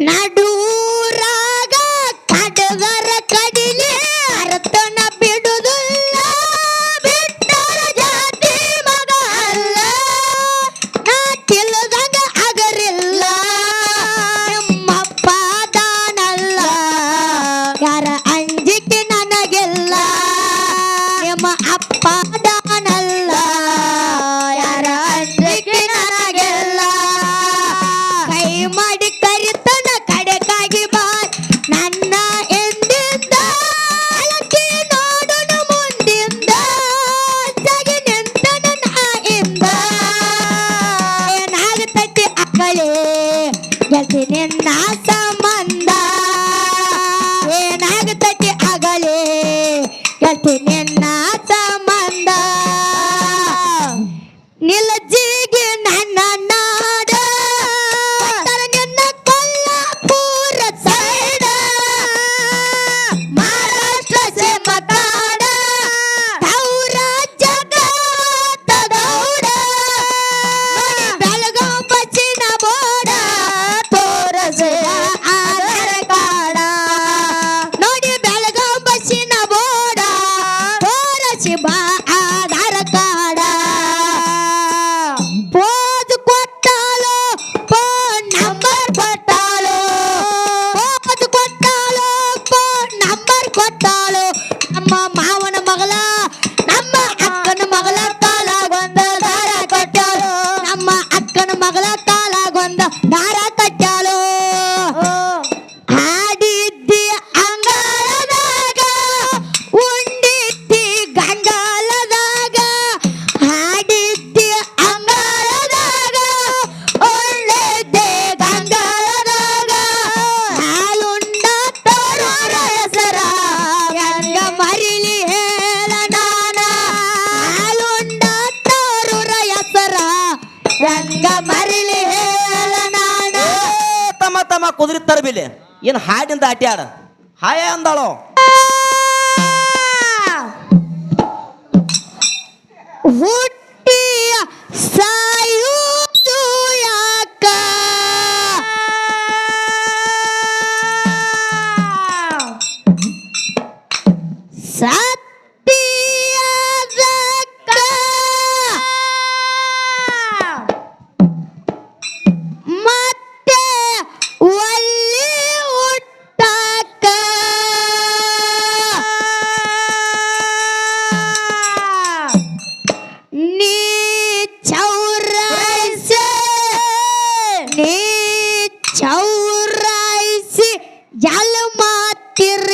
nada. ಇಲ್ಲಿ ಏನು ಹಾಡಿಂದ ಅಟ್ಯಾರ ಹಾಯ ಅಂದಾಳು. ಹುಟ್ಟಿಯ ಜಲ ಮಾತಿರ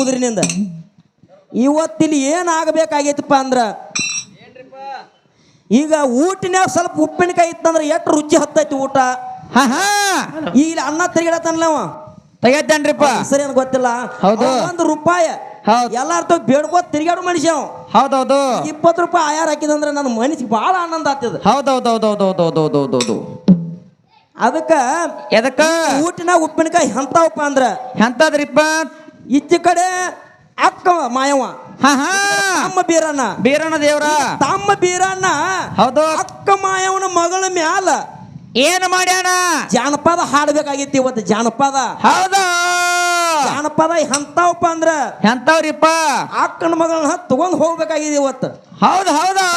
ಕುದುರಿನಿಂದ ಇವತ್ತಿಲ್ಲಿ ಏನಾಗಬೇಕಾಗೈತಪ್ಪ ಅಂದ್ರೆ ಈಗ ಊಟಿನ್ಯಾಗ ಸ್ವಲ್ಪ ಉಪ್ಪಿನಕಾಯಿ ಇತ್ತಂದ್ರೆ ಎಷ್ಟು ರುಚಿ ಹತ್ತೈತಿ ಊಟ? ಹಾ ಹಾ. ಈಗ ಅನ್ನ ತೆಗಿಡತ್ತಾನಲ್ಲ ಅವ? ಸರಿ ಏನ್ ಗೊತ್ತಿಲ್ಲ? ಹೌದು. ಒಂದು ರೂಪಾಯಿ. ಎಲ್ಲಾರ್ದು ಬೇಡ್ಕೋ ತಿರ್ಗಾಡು ಮನುಷ್ಯ ಹೌದೌದು. ಇಪ್ಪತ್ತು ರೂಪಾಯಿ ಆಯಾರ ಹಾಕಿದಂದ್ರೆ ನನ್ನ ಮನಸ್ಸಿಗೆ ಬಹಳ ಆನಂದ ಆಗ್ತದ. ಹೌದೌದೌದೌದೌದೌದೌದೌದೌದು ಅದಕ್ಕ ಊಟಿನ ಉಪ್ಪಿನಕಾಯಿ ಎಂತಾವಪ್ಪ ಅಂದ್ರ ಎಂತದ್ರಿಪ್ಪ ಇತ್ತ ಕಡೆ ಅಕ್ಕ ಮಾಯವ ಹಾ ತಮ್ಮ ಬೀರಣ್ಣ. ಬೀರಣ್ಣ ದೇವ್ರ. ತಮ್ಮ ಬೀರಣ್ಣ ಹೌದು. ಅಕ್ಕ ಮಾಯವನ ಮಗಳ ಮ್ಯಾಲ ಏನು ಮಾಡ್ಯಾನ? ಜಾನಪದ ಹಾಡ್ಬೇಕಾಗಿತ್ತು ಇವತ್ತು ಜಾನಪದ. ಹೌದಾ. ಜಾನಪದ ಎಂತವಪ್ಪ ಅಂದ್ರ ಎಂತವ್ರಿಪ್ಪ ಅಕ್ಕನ ಮಗಳನ್ನ ತಗೊಂಡ್ ಹೋಗ್ಬೇಕಾಗಿದೆ ಇವತ್ತು. ಹೌದು ಹೌದಾ.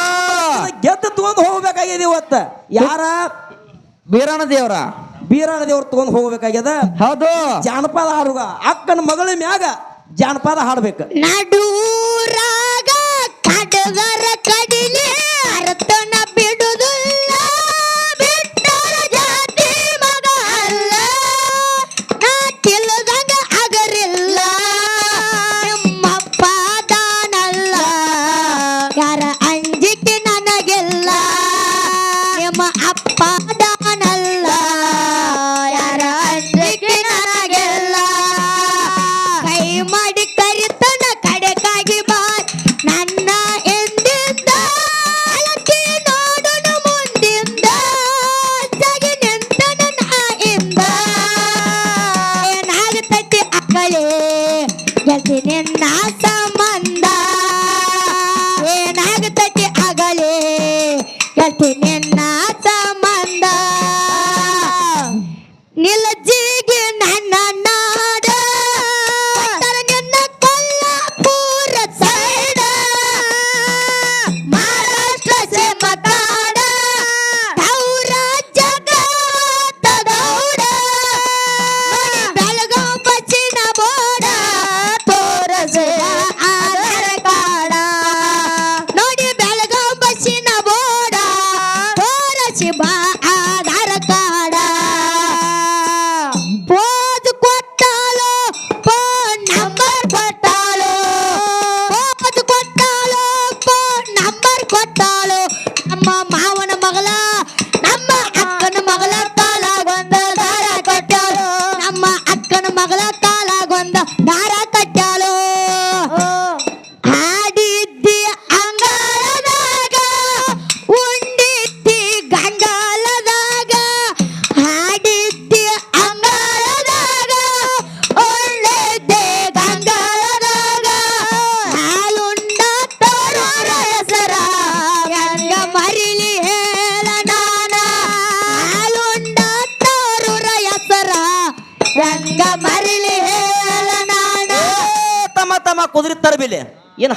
ಗೆದ್ದು ತಗೊಂಡ್ ಹೋಗ್ಬೇಕಾಗಿದೆ ಇವತ್ತು. ಯಾರ? ಬೀರಣ್ಣ ದೇವ್ರ. ಬೀರಾಣ ದೇವ್ರ ತಗೊಂಡ್ ಹೋಗ್ಬೇಕಾಗ್ಯದ? ಹೌದು. ಜಾನಪದ ಹಾಡುಗ. ಅಕ್ಕನ ಮಗಳ ಮ್ಯಾಗ ಜಾನಪದ ಹಾಡ್ಬೇಕು. ನಡೂರಾಗ ಖಡ್ಗರ to me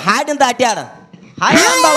ಹಾಡಿಂದ ಹಾಯ್ ಹಾಡು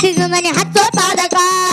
青春的你，还做啥子歌？